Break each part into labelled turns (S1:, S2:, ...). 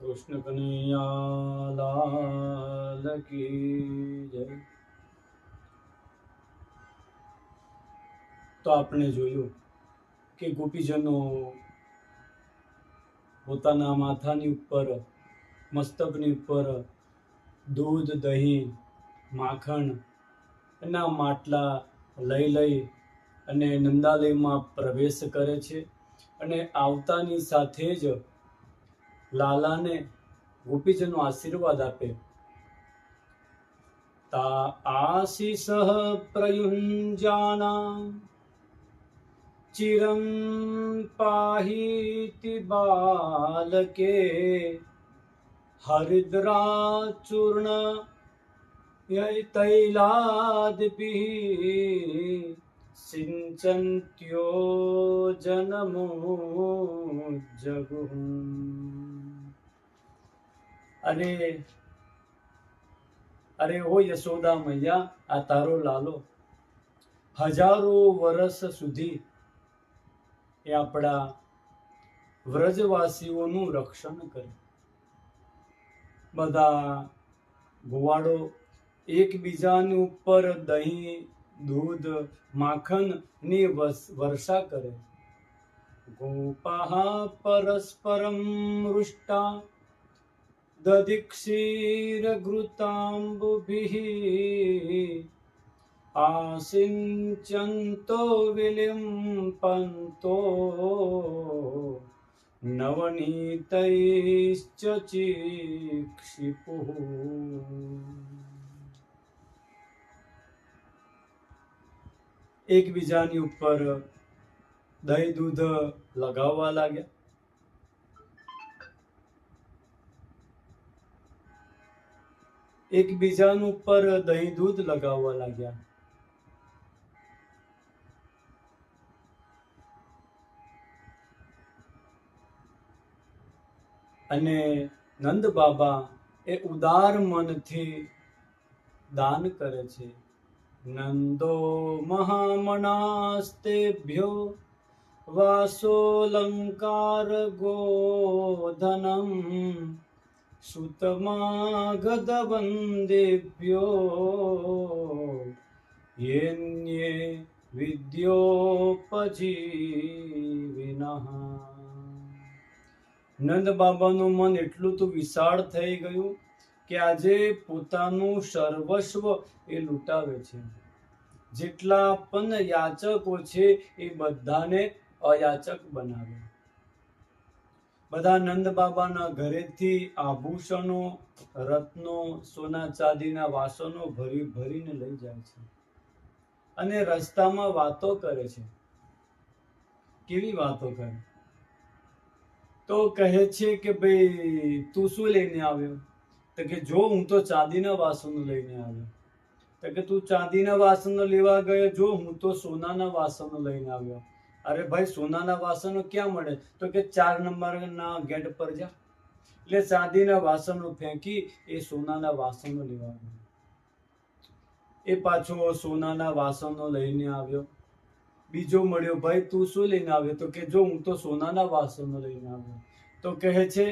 S1: કૃષ્ણ કનૈયા કી જય. તો આપણે જોયું કે ગોપીજનો પોતાના માથાની ઉપર, મસ્તકની ઉપર દૂધ, દહીં, માખણ એના માટલા લઈ લઈ અને નંદાલયમાં પ્રવેશ કરે છે. અને આવતાની સાથે જ લાલાને ગોપીજનો આશીર્વાદ આપે. તા આશીષ પ્રયુંજાના ચિરં પાહીતિ બાલકે હરિદ્રાચૂર્ણ તૈલાદપી સિંચન્ત્યો જનમો જગુ. અરે અરે ઓ યશોદા મૈયા, આ તારો લાલો. હજારો વર્ષ સુધી એ આપણા વ્રજવાસીઓનું રક્ષણ કરે બધા ગોવાળો એકબીજાની ઉપર દહીં, દૂધ, માખણની વર્ષા કરે. ગોપાહ પરસ્પરમ રુષ્ટા દધિક્ષીરઘૃતાંબુભિः आसिञ्चन्तो विलिम्पन्तो नवनीतैश्च चीक्षिपुः એકબીજાની ઉપર દહીં દૂધ લગાવવા લાગ્યા એકબીજાનું ઉપર દહીં દૂધ લગાવવા લાગ્યા. અને નંદ બાબા એ ઉદાર મનથી દાન કરે છે. નંદો મહામણાસ્તેભ્યો વાસોલંકાર ગોધનમ સુતમાગધવંદેભ્યો येन्ये વિદ્યોપજીવિનઃ નંદ બાબાનું મન એટલું તો વિશાળ થઈ ગયું કે આજે પોતાનું સર્વસ્વ એ લૂંટાવે છે. જેટલા પણ યાચકો છે એ બધાને અયાચક બનાવે. બધા નંદ બાબાના ઘરેથી આભૂષણો, રત્નો, સોના ચાંદીના વાસણો ભરી ભરીને લઈ જાય છે. અને રસ્તામાં વાતો કરે છે. કેવી વાતો કરે? તો કહે છે કે ભાઈ, તું શું લઈને આવ્યો? તો કે, જો હું તો ચાંદીના વાસણો લઈને આવ્યો. તો કે, તું ચાંદીના વાસણો લેવા ગયો? જો હું તો સોનાના વાસણો લઈને આવ્યો. અરે ભાઈ, સોનાના વાસણો ક્યાં મળે? તો કે ચાર નંબરના ગેટ પર જા. એટલે ચાંદીના વાસણો ફેંકી એ સોનાના વાસણો લેવા એ પાછો સોનાના વાસણો લઈને આવ્યો. બીજો મળ્યો, ભાઈ, તું શું લઈને આવ્યો? તો કે, જો, હું તો સોનાના વાસણો લઈને આવ્યો. તો કહે છે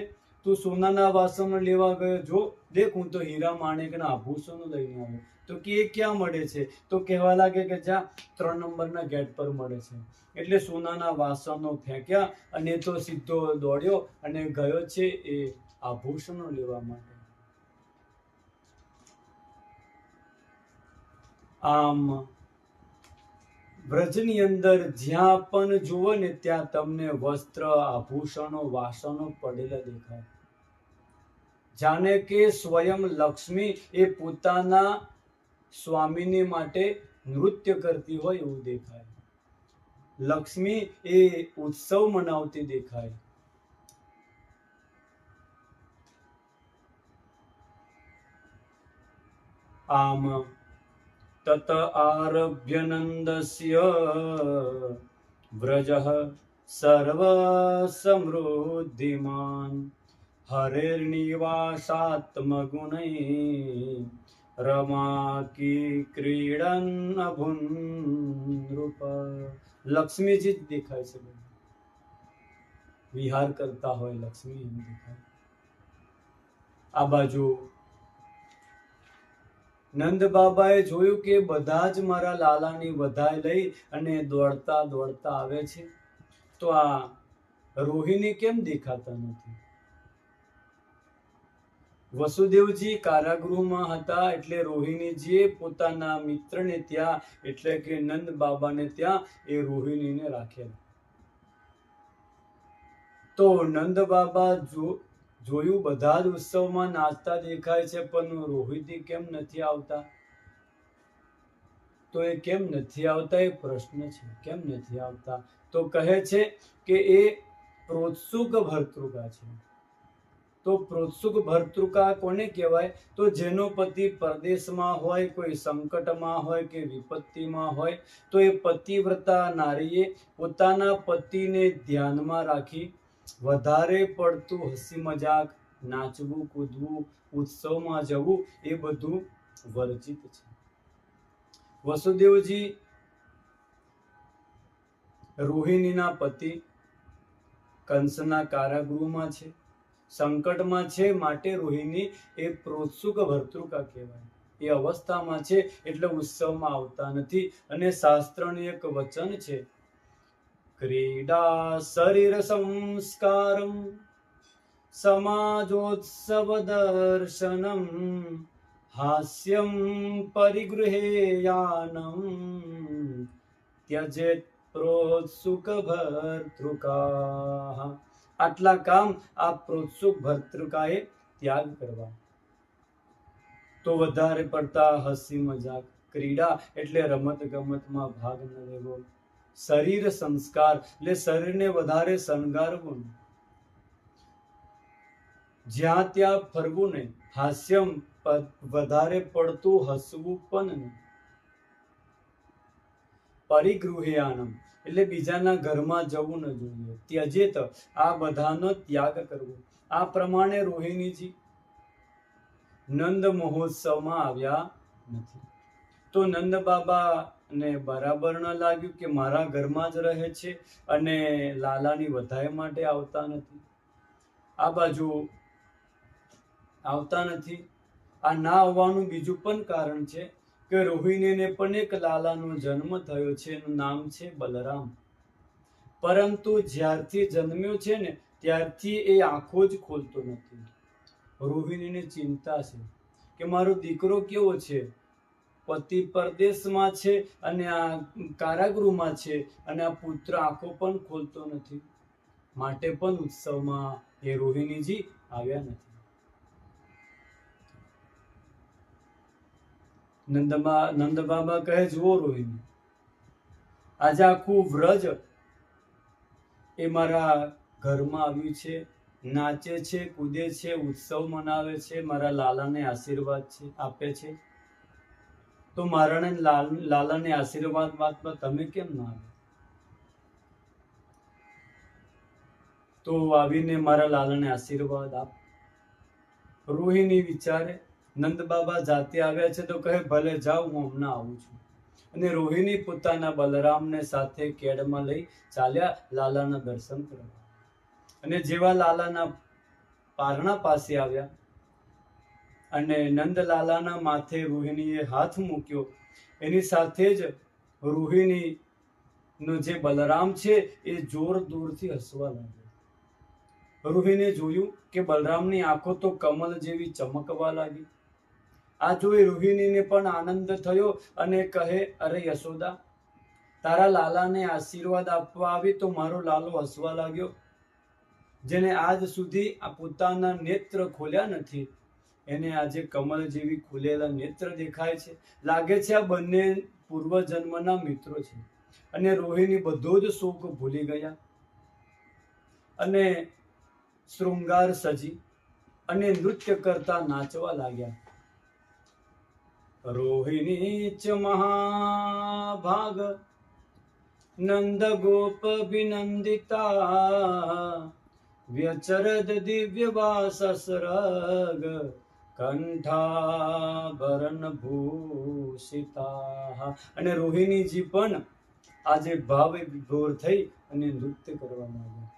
S1: તું સોનાના વાસણ લેવા ગયો. જો, દેખ, હું તો હીરા માણેકના આભૂષણો લઈને આવ્યો. તો કે એ ક્યાં મળે છે? તો કહેવા લાગે કે જ્યાં ત્રણ નંબરના ગેટ પર મળે છે. એટલે સોનાના વાસણો ફેંક્યા અને તો સીધો દોડ્યો અને ગયો છે એ આભૂષણો લેવા માટે. આમ, વ્રજની અંદર જ્યાં પણ જુઓ ને ત્યાં તમને વસ્ત્ર, આભૂષણો, વાસણો પડેલા દેખાય. જાણે કે સ્વયં લક્ષ્મી એ પોતાના સ્વામીને માટે નૃત્ય કરતી હોય એવું દેખાય. લક્ષ્મી એ ઉત્સવ મનાવતી દેખાય. આમ તત આરભ્ય નંદસ્ય વ્રજઃ સર્વસમૃદ્ધિમાન. હરેર્નિવાસાત્મગુણૈ રમાકી ક્રીડન અભુન નૃપ લક્ષ્મીજી જ દેખાય છે. વિહાર કરતા હોય લક્ષ્મી એમ દેખાય. આ બાજુ નંદ બાબાએ જોયું કે બધા જ મારા લાલાની વધાઈ લઈ અને દોડતા દોડતા આવે છે. તો આ રોહિણી કેમ દેખાતા નથી? વસુદેવજી કારાગૃહમાં હતા એટલે રોહિણીજીએ પોતાના મિત્રને ત્યાં, એટલે કે નંદ બાબાને ત્યાં એ રોહિણીને રાખેલા. તો નંદ બાબા જો, જોયું બધા જ ઉત્સવમાં નાચતા દેખાય છે, પણ રોહિતી કેમ નથી આવતા? તો એ કેમ નથી આવતા એ પ્રશ્ન છે, કેમ નથી આવતા? તો કહે છે કે એ પ્રોત્સુક ભર્તૃકા છે. તો પ્રોત્સુક ભર્તૃકા કોને કહેવાય? તો જેનો પતિ પરદેશમાં હોય, કોઈ સંકટમાં હોય કે વિપત્તિમાં હોય, તો એ પતિવ્રતા નારીએ પોતાના પતિને ધ્યાનમાં રાખી વધારે પડતું હસી મજાક, નાચવું, કૂદવું, ઉત્સવમાં જવું, એ બધું વર્જિત છે. વસુદેવજી રોહિણીના પતિ કંસના કારાગૃહમાં છે. સંકટમાં છે માટે રોહિણી એ પ્રોત્સુક ભર્તૃકા કહેવાય. એ અવસ્થામાં છે એટલે ઉત્સવમાં આવતા નથી અને શાસ્ત્રનું એક વચન છે. ક્રીડા શરીર સંસ્કારમ, સમાજોત્સવ દર્શનમ, હાસ્યમ પરિગૃહેયાનમ ત્યજેત પ્રોત્સુક ભર્તૃકા. આટલા કામ આ પ્રોત્સુક ભર્તૃકાએ ત્યાગ કરવા. તો વધારે પડતા હસી મજાક, ક્રીડા એટલે રમત ગમતમાં ભાગ ન લેવો. શરીર સંસ્કાર, એટલે શરીરને વધારે શણગારવું જ્યાં ત્યાં ફરવું નહીં, હાસ્યમ વધારે પડતું હસવું પણ નહીં. પરિગૃહ્યાનમ એટલે બીજાના ઘરમાં જવું ન જોઈએ. ત્યજેત આ બધાનો ત્યાગ કરવો. આ પ્રમાણે રોહિણીજી નંદ મહોત્સવમાં આવ્યા નથી. તો નંદ બાબા ને બરાબર ન લાગ્યું કે મારા ઘરમાં જ રહે છે અને લાલાની વધાઈ માટે આવતા નથી? આ બાજુ આવતા નથી. આ ના આવવાનું બીજું પણ કારણ છે કે રોહિણીને પણ એક લાલાનો જન્મ થયો છે, એનું નામ છે બલરામ. પરંતુ જ્યારથી જન્મ્યો છે ને, ત્યારથી એ આંખો જ ખોલતો નથી. રોહિણીને ચિંતા છે કે મારો દીકરો કેવો છે? પતિ પરદેશમાં છે અને આ કારાગૃહમાં છે અને આ પુત્ર આંખો પણ ખોલતો નથી. માટે પણ ઉત્સવમાં એ રોહિણીજી આવ્યા નથી. નંદબા નંદબામાં કહે, જુઓ રોહિણી, આજે આખું વ્રજ એ મારા ઘરમાં આવ્યું છે, નાચે છે, કૂદે છે, ઉત્સવ મનાવે છે, મારા લાલાને આશીર્વાદ છે, આપે છે. તો મારાને લાલ, લાલાને આશીર્વાદ વાતમાં તમે કેમ ના આવે તો આવીને મારા લાલાને આશીર્વાદ આપ. રોહિણી વિચારે નંદ બાબા જાતે આવ્યા છે તો કહે, ભલે જાઓ, હું હમણાં આવું છું. અને રોહિણી પોતાના બલરામને સાથે કેડમાં લઈ ચાલ્યા લાલાના દર્શન કરવા. અને જેવા લાલાના પારણા પાસે આવ્યા અને નંદ લાલાના માથે રોહિણીએ હાથ મૂક્યો, એની સાથે જ રોહિણીનો જે બલરામ છે એ જોર દૂરથી હસવા લાગ્યો. રોહિણીએ જોયું કે બલરામની આંખો તો કમલ જેવી ચમકવા લાગી. આ જોઈ રોહિણીને પણ આનંદ થયો અને કહે, અરે યશોદા, તારા લાલાને આશીર્વાદ આપવા આવી તો મારો લાલો હસવા લાગ્યો. જેને આજ સુધી આ પોતાના નેત્ર ખોલ્યા નથી. એને આજે કમળ જેવી ખુલેલા નેત્ર દેખાય છે. લાગે છે આ બંને પૂર્વજન્મના મિત્રો છે. અને રોહિણી બધો જ શોક ભૂલી ગયા. અને શૃંગાર સજી અને નૃત્ય કરતા નાચવા લાગ્યા. રોહિણી ચ મહાભાગ, નંદ ગોપ વિનંદિતા, વ્યચરદ દિવ્ય વાસસરગ કંઠાભરણ ભૂષિતા. અને રોહિણીજી પણ આજે ભાવે વિભોર થઈ અને નૃત્ય કરવા માંગ્યા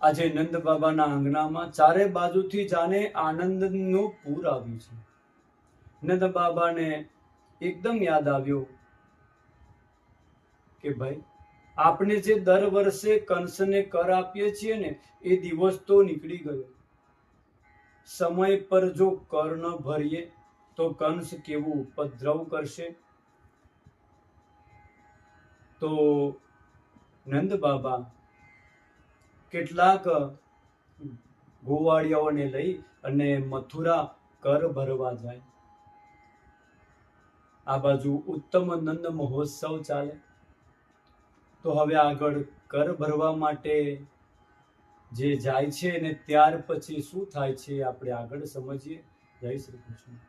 S1: આજે નંદ બાબાના આંગણામાં ચારે બાજુથી જાણે આનંદનું પૂર આવ્યું છે. નંદ બાબાને એકદમ યાદ આવ્યો કે ભાઈ, આપણે જે દર વર્ષે કંસને કર આપીએ છીએ ને, એ દિવસ તો નીકળી ગયો. સમય પર જો કર ન ભરીએ, તો કંસ કેવું ઉપદ્રવ કરશે? તો નંદ બાબા કેટલાક ગોવાળિયાઓને લઈ અને મથુરા કર ભરવા જાય. આ બાજુ ઉત્તમ નંદ મહોત્સવ ચાલે. તો હવે આગળ કર ભરવા માટે જે જાય છે ને ત્યાર પછી શું થાય છે આપણે આગળ સમજીએ. જય શ્રી કૃષ્ણ.